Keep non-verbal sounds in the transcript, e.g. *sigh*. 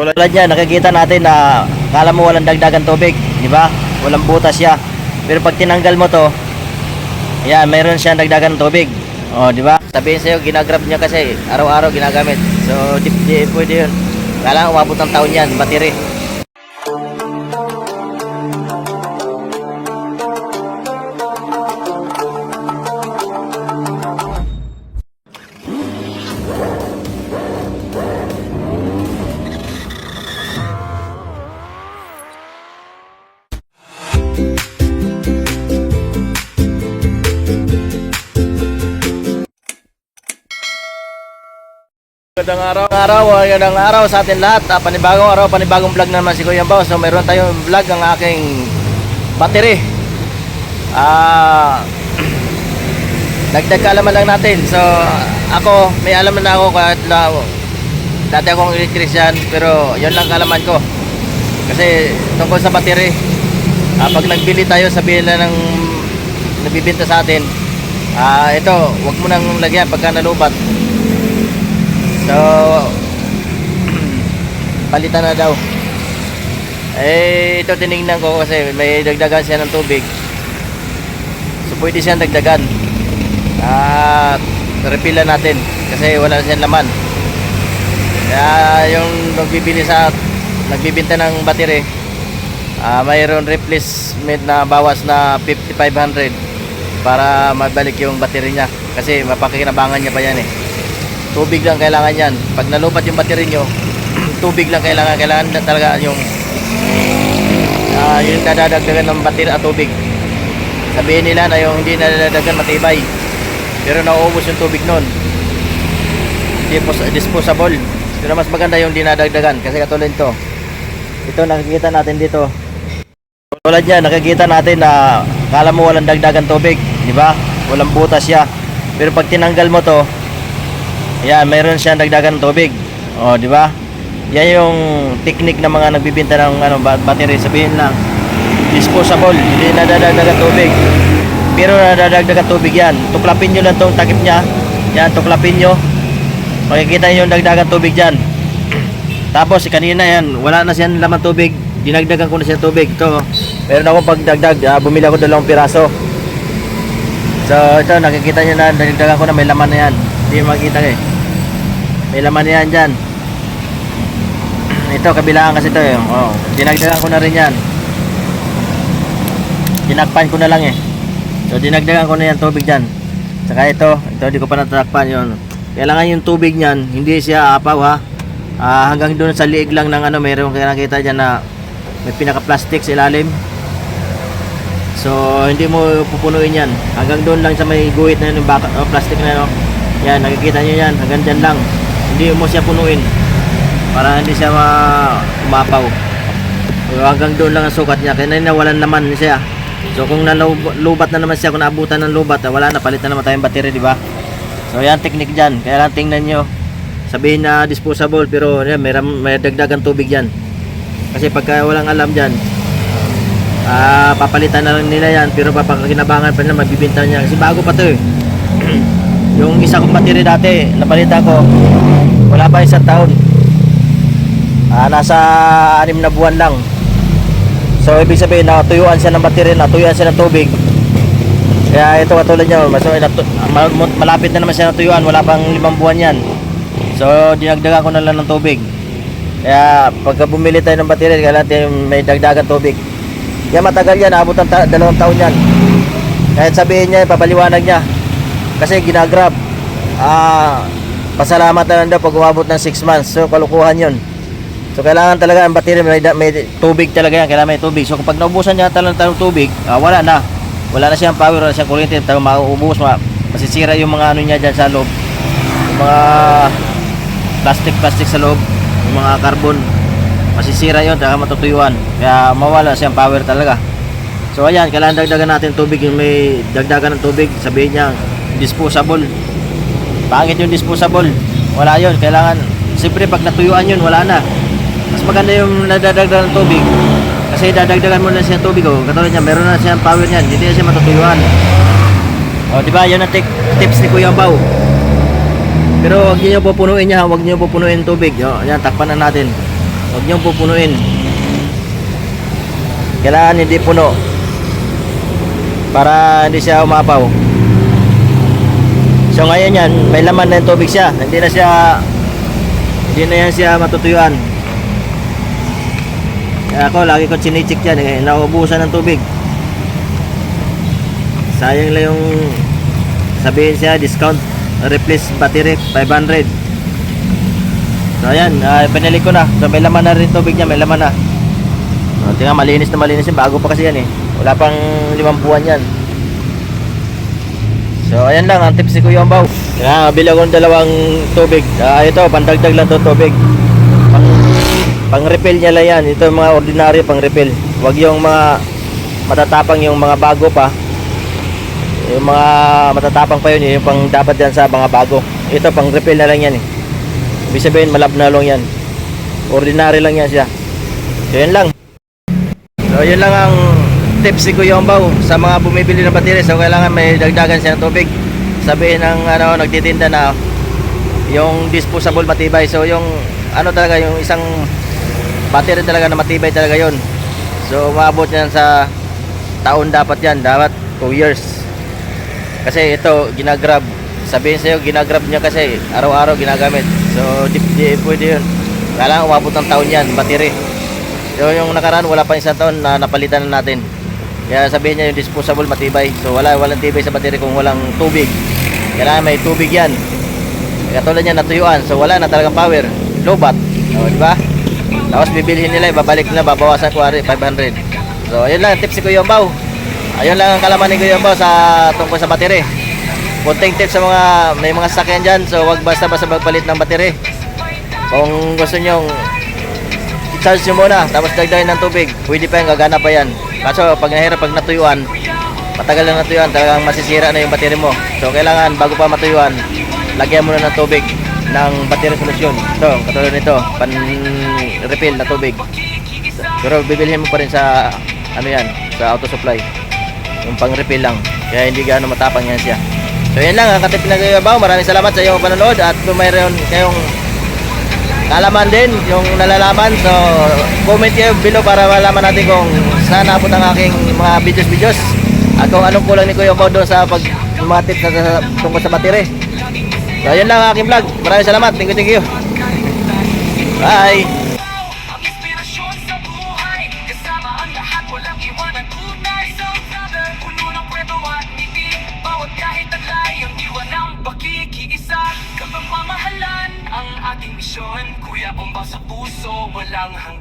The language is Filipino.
Tulad niya, nakikita natin na kala mo walang dagdagan tubig, di ba? Walang butas siya. Pero pag tinanggal mo to, yan, mayroon siyang dagdagan tubig. O, di ba? Sabihin sa'yo, ginagrab niya kasi araw-araw ginagamit. So, di, di pwede yun. Kailangan umabot ng taon yan, battery. Magandang araw, araw, magandang araw sa atin lahat. Ah, panibagong araw, panibagong vlog naman si Kuya Bao. So mayroon tayong vlog ng aking battery. Ah, *clears throat* dagdag kaalaman lang natin. So ako, may alam na ako kahit na dati akong electrician, pero yon lang kaalaman ko. Kasi tungkol sa battery, ah, pag nagbili tayo, sabihin na ng nabibinta sa atin, ah, ito, wag mo nang lagyan pagka nalubat. So, *clears throat* palitan na daw. Eh, ito tinignan ko kasi may dagdagan siya ng tubig. So, pwede siyang dagdagan. At, refill natin kasi wala siyang laman. Kaya, yung nagbibili sa, nagbibinta ng battery, ah mayroon replacement na bawas na 5,500 para mabalik yung battery niya. Kasi mapakinabangan niya pa yan eh tubig lang kailangan yan. Pag nalupat yung battery nyo tubig lang kailangan kailangan talaga yung uh, yung dadadagdagan ng battery at tubig. Sabihin nila na yung hindi nadadagdagan matibay. Pero nauubos yung tubig nun. Disposable. Pero mas maganda yung dinadagdagan kasi katulad ito ito nakikita natin dito. Tulad niya nakikita natin na kala mo walang dagdagan tubig di ba? Walang butas siya. Pero pag tinanggal mo to yan, mayroon siyang dagdagan ng tubig. Oh, di ba? Yan yung technique ng mga nagbibenta ng ano, ba- battery. Sabihin lang, disposable, hindi nadadagdagan tubig. Pero nadadagdagan tubig yan. Tuklapin nyo lang tong takip niya. Yan, tuklapin nyo. Makikita nyo yung dagdagan tubig dyan. Tapos, kanina yan, wala na siyang laman tubig. Dinagdagan ko na siya tubig. Ito, meron ako pagdagdag. Ah, bumili ako dalawang piraso. So, ito, nakikita nyo na, dinagdagan ko na may laman na yan. Hindi makita eh. May laman yan dyan. Ito, kabilaan kasi ito eh. Oh, dinagdagan ko na rin yan. Tinakpan ko na lang eh. So, dinagdagan ko na yan tubig dyan. Saka ito, ito di ko pa natatakpan yun. Kailangan yung tubig niyan, hindi siya apaw ha. Ah, hanggang doon sa liig lang ng ano, mayroon kaya nakita dyan na may pinaka-plastic sa ilalim. So, hindi mo pupunuin yan. Hanggang doon lang sa may guhit na yun, yung baka, oh, plastic na yun. oh. Yan, nakikita nyo yan. Hanggang dyan lang. Hindi mo siya punuin. Para hindi siya ma umapaw. Hanggang doon lang ang sukat niya. Kaya nawalan naman siya. So, kung nalubat na naman siya, kung naabutan ng lubat, wala na, palit na naman tayong battery, di ba? So, yan, technique dyan. Kaya lang tingnan nyo. Sabihin na disposable, pero yan, may, may dagdagan tubig dyan. Kasi pagka walang alam dyan, Ah, papalitan na lang nila yan pero papakinabangan pa nila magbibinta niya kasi bago pa to eh. Yung isa kong battery dati napalitan ko wala pa isang taon. Ah, nasa anim na buwan lang. So ibig sabihin natuyuan siya ng battery natuyuan siya ng tubig. Kaya ito katulad niya mas, malapit na naman siya natuyuan wala pang limang buwan yan. So dinagdagan ko na lang ng tubig. Kaya pagka bumili tayo ng battery kailangan tayo may dagdagan tubig. Yan matagal yan, abot ng ta- dalawang taon yan. Kahit sabihin niya, papaliwanag niya. Kasi ginagrab. Ah, pasalamat na lang daw pag umabot ng 6 months. So, kalukuhan yun. So, kailangan talaga ang battery, may, may tubig talaga yan. Kailangan may tubig. So, kapag naubusan niya talagang ng tubig, ah, wala na. Wala na siyang power, wala na siyang kuryente. Talagang mauubos, ma masisira yung mga ano niya dyan sa loob. Yung mga plastic-plastic sa loob. Yung mga carbon masisira yun talaga matutuyuan kaya mawala siyang power talaga so ayan kailangan dagdagan natin tubig yung may dagdagan ng tubig sabihin niya disposable pangit yung disposable wala yun kailangan siyempre pag natuyuan yun wala na mas maganda yung nadadagdagan ng tubig kasi dadagdagan mo na siya tubig oh. katulad niya meron na siyang power niyan hindi na siya matutuyuan o di ba yan ang tips ni Kuya Bao pero huwag niyo pupunuin niya huwag niyo pupunuin tubig o, yan takpan na natin Huwag niyong pupunuin. Kailangan hindi puno. Para hindi siya umapaw. So ngayon yan, may laman na yung tubig siya. Hindi na siya hindi na yan siya matutuyuan. Kaya ako, lagi ko chinichik yan. Eh, nauubusan ng tubig. Sayang lang yung sabihin siya, discount, replace battery, 500. So ayan, uh, pinili ko na. So may laman na rin tubig niya, may laman na. Uh, tingnan, malinis na malinis yun. Bago pa kasi yan eh. Wala pang limang buwan yan. So ayan lang, ang tips ni Kuya Ambaw. Kaya bili ako ng dalawang tubig. Ah, ito, pandagdag lang to tubig. Pang, pang refill niya lang yan. Ito yung mga ordinary pang refill. Huwag yung mga matatapang yung mga bago pa. Yung mga matatapang pa yun, yung pang dapat yan sa mga bago. Ito, pang refill na lang yan eh. Ibig sabihin, malab na lang yan. Ordinary lang yan siya. So, yun lang. So, yun lang ang tips ni Kuya Ombaw sa mga bumibili ng baterya. So, kailangan may dagdagan siya ng tubig. Sabihin ng ano, nagtitinda na yung disposable matibay. So, yung ano talaga, yung isang battery talaga na matibay talaga yon So, umabot yan sa taon dapat yan. Dapat 2 years. Kasi ito, ginagrab. Sabihin sa'yo, ginagrab niya kasi araw-araw ginagamit. So, di, di pwede yun. Kailangan umabot ng taon yan, battery. So, yung nakaraan, wala pa isang taon na napalitan na natin. Kaya sabihin niya yung disposable matibay. So, wala, walang tibay sa battery kung walang tubig. Kailangan may tubig yan. Katulad niya natuyuan. So, wala na talagang power. Lobat. O, di ba? Tapos bibilhin nila, babalik na, babawasan ko 500. So, ayun lang, tips si Kuya Yombaw. Ayun lang ang kalaman ni Kuya Yombaw sa tungkol sa battery. Kunting tips sa mga, may mga sasakyan dyan, so wag basta-basta magpalit ng battery. Kung gusto nyong i-charge nyo muna, tapos dagdagan ng tubig, pwede pa yan, gagana pa yan. Kaso, pag nahirap, pag natuyuan, matagal na natuyuan, talagang masisira na yung battery mo. So, kailangan, bago pa matuyuan, lagyan mo na ng tubig ng battery solution. Ito, katulad nito, pan-refill na tubig. Pero bibilhin mo pa rin sa, ano yan, sa auto supply. Yung pang-refill lang. Kaya hindi gaano matapang yan siya. So, yan lang, ang katip pinagabaw. Maraming salamat sa iyong panonood. At kung mayroon kayong kalaman din, yung nalalaman. So, comment kayo below para malaman natin kung saan naabot ang aking mga videos-videos. At kung anong kulang ni Kuya doon sa pag mga tips sa, tungkol sa battery. So, yan lang ang aking vlog. Maraming salamat. Thank you, thank you. Bye! Ating misyon Kuya, bomba sa puso, walang hanggan